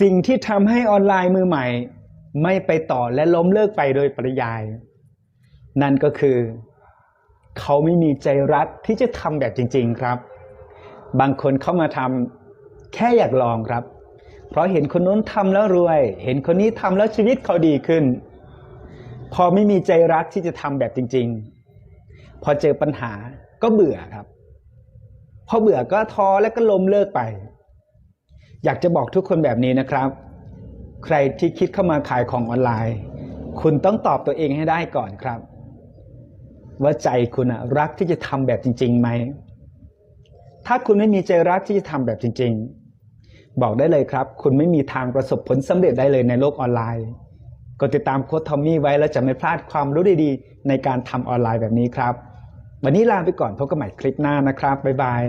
สิ่งที่ทำให้ออนไลน์มือใหม่ ไม่ไปต่อและล้มเลิกไปโดยปริยาย นั่นก็คือ เขาไม่มีใจรักที่จะทำแบบจริง ๆครับ บางคนเข้ามาทำแค่อยากลองครับ เพราะเห็นคนนู้นทำแล้วรวย เห็นคนนี้ทำแล้วชีวิตเขาดีขึ้น พอไม่มีใจรักที่จะทำแบบจริง ๆ พอเจอปัญหาก็เบื่อครับ พอเบื่อก็ท้อและก็ล้มเลิกไป อยากจะบอกทุกคนแบบนี้นะครับ ใครที่คิดเข้ามาขายของออนไลน์ คุณต้องตอบตัวเองให้ได้ก่อนครับ ว่าใจคุณอะรักที่จะทำแบบจริงๆไหมถ้าคุณไม่มีใจรักที่จะทำแบบจริง ๆ บอกได้เลยครับ คุณไม่มีทางประสบผลสำเร็จได้เลยในโลกออนไลน์กดติดตามโค้ดทอมมี่ไว้แล้วจะไม่พลาดความรู้ดีๆ ในการทำออนไลน์แบบนี้ครับ วันนี้ลาไปก่อนพบกันใหม่คลิปหน้านะครับ บ๊ายบาย